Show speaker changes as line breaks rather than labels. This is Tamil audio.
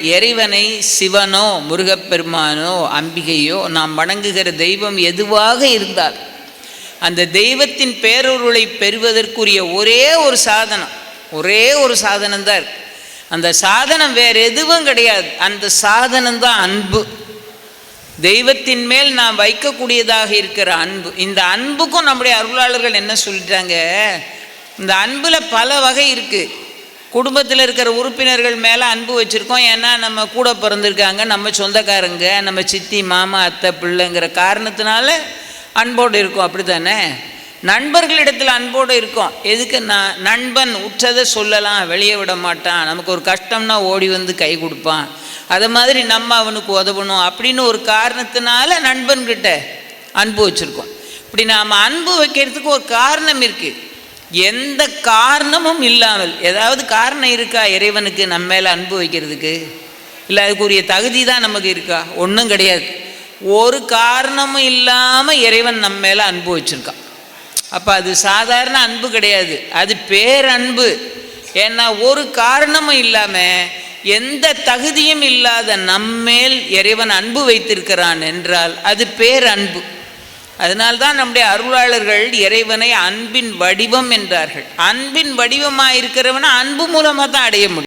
இறைவனை சிவனோ முருகப்பெருமானோ அம்பிகையோ நாம் வணங்குகிற தெய்வம் எதுவாக இருந்தால் அந்த தெய்வத்தின் பேரொருளை பெறுவதற்குரிய ஒரே ஒரு சாதனம் ஒரே ஒரு சாதனம் தான் இருக்கு. அந்த சாதனம் வேறு எதுவும் கிடையாது. அந்த சாதனம் தான் அன்பு. தெய்வத்தின் மேல் நாம் வைக்கக்கூடியதாக இருக்கிற அன்பு. இந்த அன்புக்கும் நம்முடைய அருளாளர்கள் என்ன சொல்லிட்டாங்க? இந்த அன்பில் பல வகை இருக்குது குடும்பத்தில் இருக்கிற உறுப்பினர்கள் மேலே அன்பு வச்சுருக்கோம். ஏன்னா நம்ம கூட பிறந்திருக்காங்க. நம்ம சொந்தக்காரங்க நம்ம சித்தி மாமா அத்தை பிள்ளைங்கிற காரணத்தினால அன்போடு இருக்கும். அப்படி தானே நண்பர்களிடத்தில் அன்போடு இருக்கும். எதுக்கு நான் நண்பன் உற்றதை சொல்லலாம். வெளியே விட மாட்டான். நமக்கு ஒரு கஷ்டம்னா ஓடி வந்து கை கொடுப்பான். அது மாதிரி நம்ம அவனுக்கு உதவணும். அப்படின்னு ஒரு காரணத்தினால நண்பன்கிட்ட அன்பு வச்சுருக்கோம். இப்படி நாம் அன்பு வைக்கிறதுக்கு ஒரு காரணம் இருக்குது எந்த காரணமும் இல்லாமல் ஏதாவது காரணம் இருக்கா இறைவனுக்கு நம்ம மேலே அன்பு வைக்கிறதுக்கு? இல்லை அதுக்குரிய தகுதி தான் நமக்கு இருக்கா? ஒன்றும் கிடையாது. ஒரு காரணமும் இல்லாமல் இறைவன் நம்ம மேலே அன்பு வச்சுருக்கான். அப்போ அது சாதாரண அன்பு கிடையாது. அது பேரன்பு. ஏன்னா ஒரு காரணமும் இல்லாமல் எந்த தகுதியும் இல்லாத நம்மேல் இறைவன் அன்பு வைத்திருக்கிறான் என்றால் அது பேரன்பு. அதனால்தான் நம்முடைய அருளாளர்கள் இறைவனை அன்பின் வடிவம் என்றார்கள். அன்பின் வடிவமாக இருக்கிறவனை அன்பு மூலமாக தான் அடைய முடியும்.